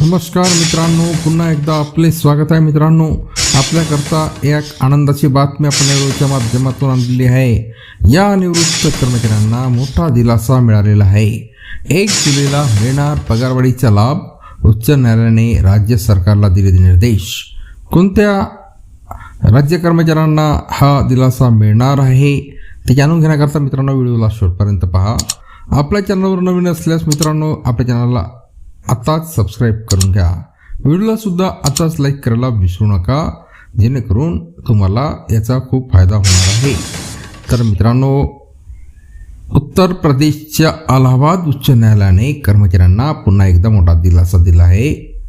नमस्कार मित्रांनो पुन्हा एकदा आपले स्वागत आहे मित्रांनो. आपल्याकरता एक आनंदाची बातमी आपण व्हिडिओच्या माध्यमातून आणलेली आहे. या निवृत्त कर्मचाऱ्यांना मोठा दिलासा मिळालेला आहे. एक जुलैला मिळणार पगारवाढीचा लाभ उच्च न्यायालयाने राज्य सरकारला दिलेले निर्देश. कोणत्या राज्य कर्मचाऱ्यांना हा दिलासा मिळणार आहे? ते जाणून घेण्याकरता मित्रांनो व्हिडिओला शेवटपर्यंत पहा. आपल्या चॅनलवर नवीन असल्यास मित्रांनो आपल्या चॅनलला आताच सबस्क्राईब करून घ्या. व्हिडिओला सुद्धा आताच लाईक करायला विसरू नका. जेणेकरून तुम्हाला याचा खूप फायदा होणार आहे. तर मित्रांनो उत्तर प्रदेशच्या अलाहाबाद उच्च न्यायालयाने कर्मचाऱ्यांना पुन्हा एकदा मोठा दिलासा दिला आहे.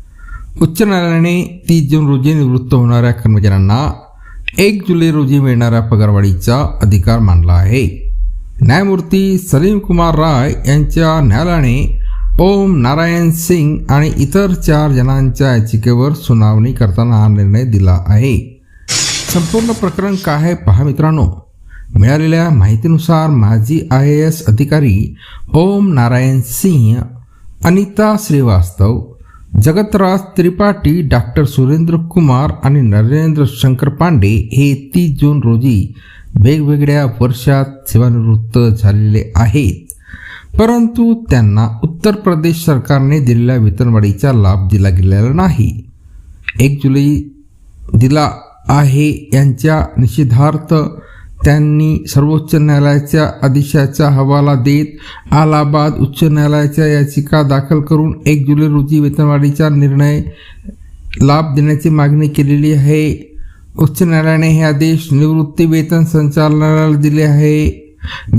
उच्च न्यायालयाने तीस जून रोजी निवृत्त होणाऱ्या कर्मचाऱ्यांना एक जुलै रोजी मिळणाऱ्या पगारवाढीचा अधिकार मानला आहे. न्यायमूर्ती सलीम कुमार राय यांच्या न्यायालयाने ओम नारायण सिंग आणि इतर चार जणांच्या याचिकेवर सुनावणी करताना हा निर्णय दिला आहे. संपूर्ण प्रकरण काय आहे पहा मित्रांनो. मिळालेल्या माहितीनुसार माजी आय ए एस अधिकारी ओम नारायण सिंह अनिता श्रीवास्तव जगतराज त्रिपाठी डॉक्टर सुरेंद्र कुमार आणि नरेंद्र शंकर पांडे हे तीस जून रोजी वेगवेगळ्या वर्षात सेवानिवृत्त झालेले आहेत. परंतु त्यांना उत्तर प्रदेश सरकारने दिलेल्या वेतनवाढीचा लाभ दिला गेलेला नाही. एक जुलै दिला आहे यांच्या निषेधार्थ त्यांनी सर्वोच्च न्यायालयाच्या आदेशाचा हवाला देत अलाहाबाद उच्च न्यायालयाच्या याचिका दाखल करून एक जुलै रोजी वेतनवाढीचा निर्णय लाभ देण्याची मागणी केलेली आहे. उच्च न्यायालयाने हे आदेश निवृत्ती वेतन संचालनालयाला दिले आहे.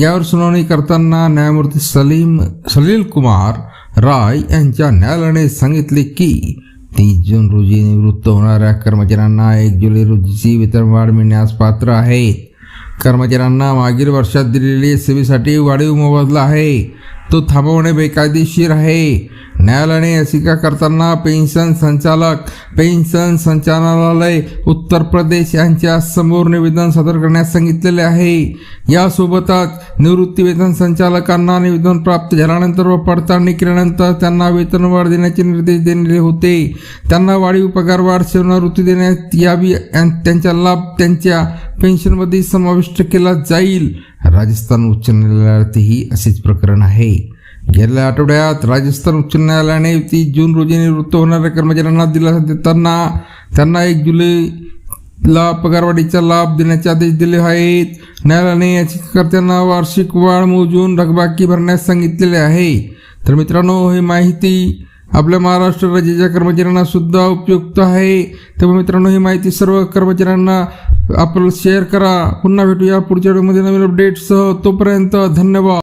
यावर सुनावणी करताना न्यायमूर्ती सलीम सलील कुमार राय यांच्या न्यायालयाने सांगितले की तीस जून रोजी निवृत्त होणाऱ्या कर्मचाऱ्यांना एक जुलै रोजीची वेतनवाढ मिळण्यास पात्र आहेत कर्मचाऱ्यांना मागील वर्षात दिलेली सेवेसाठी वाढीव मोबदला आहे. तो थांबवणे बेकायदेशीर आहे. न्यायालयाने याचिका करताना पेन्शन संचालक पेन्शन संचालनालय उत्तर प्रदेश यांच्या समोर निवेदन सादर करण्यास सांगितलेले आहे. यासोबतच निवृत्ती वेतन संचालकांना निवेदन प्राप्त झाल्यानंतर व पडताळणी केल्यानंतर त्यांना वेतनवाढ देण्याचे निर्देश दिलेले होते. त्यांना वाढीव पगारवाढ सेवानिवृत्ती देण्यात यावी त्यांचा लाभ त्यांच्या पेन्शनमध्ये समाविष्ट केला जाईल. राजस्थान उच्च न्यायालयातही असेच प्रकरण आहे. गेल्या आठवड्यात राजस्थान उच्च न्यायालयाने तीस जून रोजी निवृत्त होणाऱ्या कर्मचाऱ्यांना दिलासा देताना त्यांना एक जुलैला पगारवाढीचा लाभ देण्याचे आदेश दिले आहेत. न्यायालयाने याचिकाकर्त्यांना वार्षिक वाढ मोजून रखबाकी भरण्यास सांगितलेले आहे. तर मित्रांनो ही माहिती आपल्या महाराष्ट्र राज्याच्या कर्मचाऱ्यांना सुद्धा उपयुक्त आहे. त्यामुळे मित्रांनो ही माहिती सर्व कर्मचाऱ्यांना आपल्याला शेअर करा. पुन्हा भेटूया पुढच्या व्हिडिओमध्ये नवीन अपडेटसह तोपर्यंत धन्यवाद.